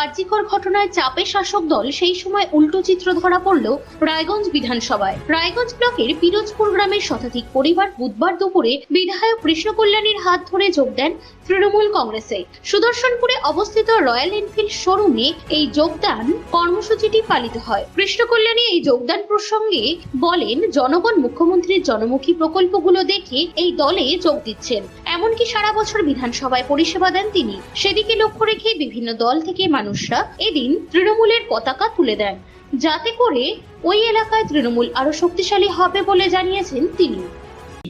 আর্জিকর ঘটনায় চাপে শাসক দল, সেই সময় উল্টো চিত্র ধরা পড়ল রায়গঞ্জ বিধানসভায়। রায়গঞ্জ ব্লকের পিরোজপুর গ্রামের শতাধিক পরিবার বুধবার দুপুরে বিধায়ক কৃষ্ণ কল্যাণীর হাত ধরে যোগ দেন তৃণমূল কংগ্রেসে। সুদর্শনপুরে অবস্থিত রয়্যাল এনফিল্ড শোরুমে এই যোগদান কর্মসূচিটি পালিত হয়। কৃষ্ণ কল্যাণী এই যোগদান প্রসঙ্গে বলেন, জনগণ মুখ্যমন্ত্রীর জনমুখী প্রকল্পগুলো দেখে এই দলে যোগ দিচ্ছেন। এমনকি সারা বছর বিধানসভায় পরিষেবা দেন তিনি। সেদিকে লক্ষ্য রেখে বিভিন্ন দল থেকে মানুষরা এদিন তৃণমূলের পতাকা তুলে দেন। যাতে করে ওই এলাকায় তৃণমূল আরও শক্তিশালী হবে বলে জানিয়েছেন তিনি।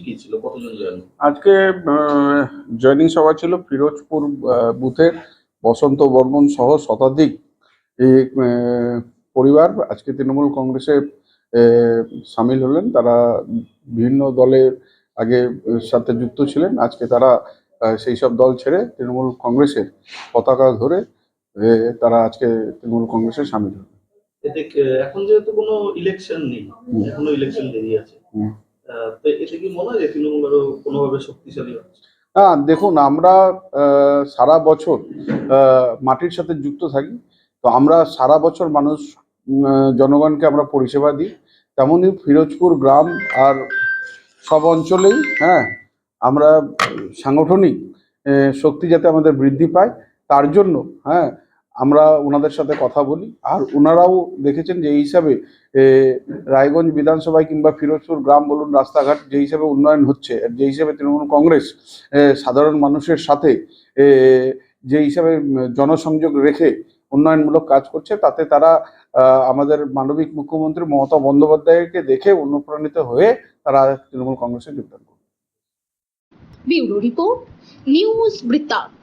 কি ছিল? কতজন জয়েন আজকে জয়নিং সভা ছিল ফিরোজপুর বুথের বসন্ত বর্মন সহ শতাধিক পরিবার। আজকে তৃণমূল কংগ্রেসে সামিল হলেন। তারা বিভিন্ন দলের আগে সাথে যুক্ত ছিলেন। আজকে তারা সেই সব দল ছেড়ে তৃণমূল কংগ্রেসের পতাকা ধরে তারা আজকে তৃণমূল কংগ্রেসে সামিল হলেন। এখন যেহেতু কোনো ইলেকশন নেই এখনও ইলেকশন দেরি আছে। এতে কি মনে হয় কোনোভাবে শক্তিশালী হচ্ছে? হ্যাঁ দেখুন, আমরা সারা বছর মাটির সাথে যুক্ত থাকি। তো আমরা সারা বছর মানুষ জনগণকে আমরা পরিষেবা দিই। তেমনই ফিরোজপুর গ্রাম আর সব অঞ্চলেই হ্যাঁ আমরা সাংগঠনিক শক্তি যাতে আমাদের বৃদ্ধি পায়, তার জন্য হ্যাঁ আমরা ওনাদের সাথে কথা বলি। আর ওনারাও দেখেছেন যে এই হিসাবে রায়গঞ্জ বিধানসভায় কিংবা ফিরোজপুর গ্রাম বলুন রাস্তাঘাট যে হিসাবে উন্নয়ন হচ্ছে আর যে হিসাবে তৃণমূল কংগ্রেস সাধারণ মানুষের সাথে যে হিসাবে জনসংযোগ রেখে উন্নয়নমূলক কাজ করছে তাতে তারা আমাদের মানবিক মুখ্যমন্ত্রী মমতা বন্দ্যোপাধ্যায়কে দেখে অনুপ্রাণিত হয়ে তারা তৃণমূল কংগ্রেসে যোগদান করে bureau report news Brittanto.